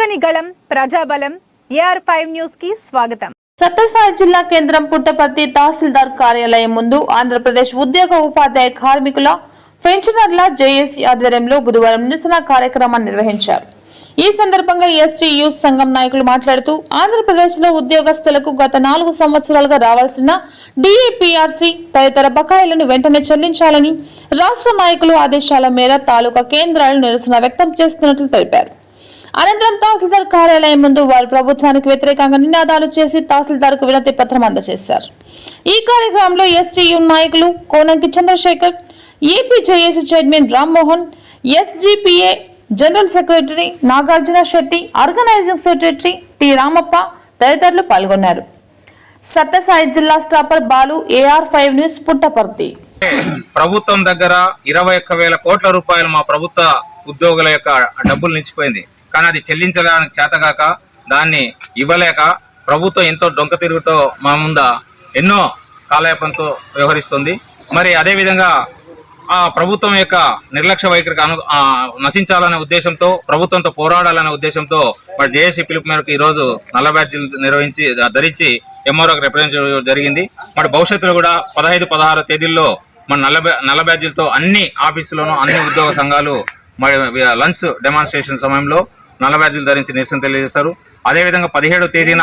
ప్రజని ప్రజాబలం A R five న్యూస్కి స్వాగతం. సత్యసాయి జిల్లా కేంద్రం పుట్టపర్తి తహసీల్దార్ కార్యాలయం ముందు ఆంధ్రప్రదేశ్ ఉద్యోగ ఉపాధ్యాయ కార్మికుల పెన్షనర్ల జేఏసీ ఆధ్వర్యంలో బుధవారం నిరసన కార్యక్రమాన్ని నిర్వహించారు. ఈ సందర్భంగా ఎస్టీ యూత్ సంఘం నాయకులు మాట్లాడుతూ ఆంధ్రప్రదేశ్లో ఉద్యోగస్తులకు గత నాలుగు సంవత్సరాలుగా రావాల్సిన డిఏపీఆర్సీ తదితర బకాయిలను వెంటనే చెల్లించాలని రాష్ట్ర నాయకులు ఆదేశాల మేర తాలూకా కేంద్రాలు నిరసన వ్యక్తం చేస్తున్నట్లు తెలిపారు. అనంతరం తహసీల్దార్ కార్యాలయం ముందు వారు ప్రభుత్వానికి వ్యతిరేకంగా నినాదాలు చేసి తహసీల్దార్కు వినతి పత్రం అందజేశారు. ఈ కార్యక్రమంలో ఎస్టీయు నాయకులు Konanki Chandrasekhar AP JAC chairman Rammohan SGPA general secretary Nagarjuna Shetty organising secretary T Ramappa తదితరులు పాల్గొన్నారు. సత్యసాయి జిల్లా stopper Balu AR five news Puttaparthi. ప్రభుత్వం దగ్గర ఇరవై ఒక్క వేల కోట్ల రూపాయలు మా ప్రభుత్వ ఉద్యోగుల యొక్క డబ్బులు నిలిచిపోయింది. కానీ అది చెల్లించడానికి చేతగాక దాన్ని ఇవ్వలేక ప్రభుత్వం ఎంతో డొంక తిరుగుతో మా ముంద ఎన్నో కాలయాపంతో వ్యవహరిస్తుంది. మరి అదేవిధంగా ఆ ప్రభుత్వం యొక్క నిర్లక్ష్య వైఖరికి అను నశించాలనే ఉద్దేశంతో ప్రభుత్వంతో పోరాడాలనే ఉద్దేశంతో మరి జేఏసీ పిలుపు మేరకు ఈరోజు నల్ల బ్యాడ్జీలు నిర్వహించి ధరించి ఎంఆర్ఓకి రిప్రజెంట్ చేయడం జరిగింది. మరి భవిష్యత్తులో కూడా పదహైదు పదహారు తేదీల్లో మన నల్ల బ్యా నల్ల బ్యాడ్జీలతో అన్ని ఆఫీసులోనూ అన్ని ఉద్యోగ సంఘాలు మరి లంచ్ డెమాన్స్ట్రేషన్ సమయంలో నల్ల బ్యాడ్జీలు ధరించి నిరసన తెలియజేస్తారు. అదేవిధంగా పదిహేడో తేదీన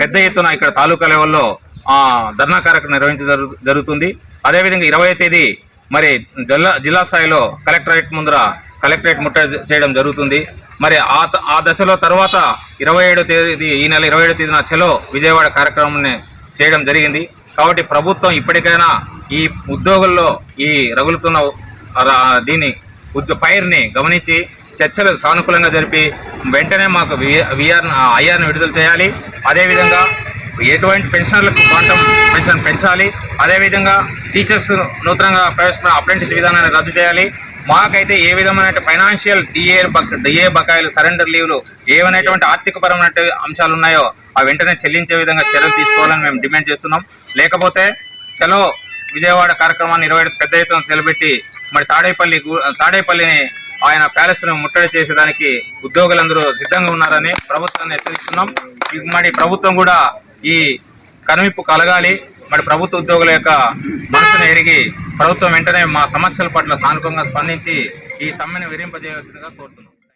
పెద్ద ఎత్తున ఇక్కడ తాలూకా లెవెల్లో ఆ, ధర్నా కార్యక్రమం నిర్వహించ జరుగుతుంది. అదేవిధంగా ఇరవై తేదీ మరి జిల్లా జిల్లా స్థాయిలో కలెక్టరేట్ ముందర కలెక్టరేట్ ముట్టడి చేయడం జరుగుతుంది. మరి ఆ ఆ దశలో తర్వాత ఇరవై ఏడో తేదీ ఈ నెల ఇరవై ఏడో తేదీన చలో విజయవాడ కార్యక్రమాన్ని చేయడం జరిగింది. కాబట్టి ప్రభుత్వం ఇప్పటికైనా ఈ ఉద్యోగుల్లో ఈ రగులుతున్న దీని దీన్ని ఫైర్ని గమనించి చర్చలు సానుకూలంగా జరిపి వెంటనే మాకు విఆర్ ఐఆర్ను విడుదల చేయాలి. అదేవిధంగా ఎటువంటి పెన్షనర్లకు క్వాంటం పెన్షన్ పెంచాలి. అదేవిధంగా టీచర్స్ నూతనంగా ప్రవేశపెట్టిన అప్రెంటిస్ విధానాన్ని రద్దు చేయాలి. మాకైతే ఏ విధమైన ఫైనాన్షియల్ డిఏ బక డిఏ బకాయిలు సరెండర్ లీవ్లు ఏమైనటువంటి ఆర్థికపరమైన అంశాలు ఉన్నాయో ఆ వెంటనే చెల్లించే విధంగా చర్యలు తీసుకోవాలని మేము డిమాండ్ చేస్తున్నాం. లేకపోతే చలో విజయవాడ కార్యక్రమాన్ని ఇరవై పెద్ద ఎత్తున నిలబెట్టి మరి తాడేపల్లి తాడేపల్లిని ఆయన ప్యాలెస్ను ముట్టడి చేసేదానికి ఉద్యోగులందరూ సిద్ధంగా ఉన్నారని ప్రభుత్వాన్ని హెచ్చరిస్తున్నాం. మరి ప్రభుత్వం కూడా ఈ కనువిప్పు కలగాలి. మరి ప్రభుత్వ ఉద్యోగుల యొక్క మనసును ఎరిగి ప్రభుత్వం వెంటనే మా సమస్యల పట్ల సానుకూలంగా స్పందించి ఈ సమ్మెను విరింపజేయవలసిందిగా కోరుతున్నాం.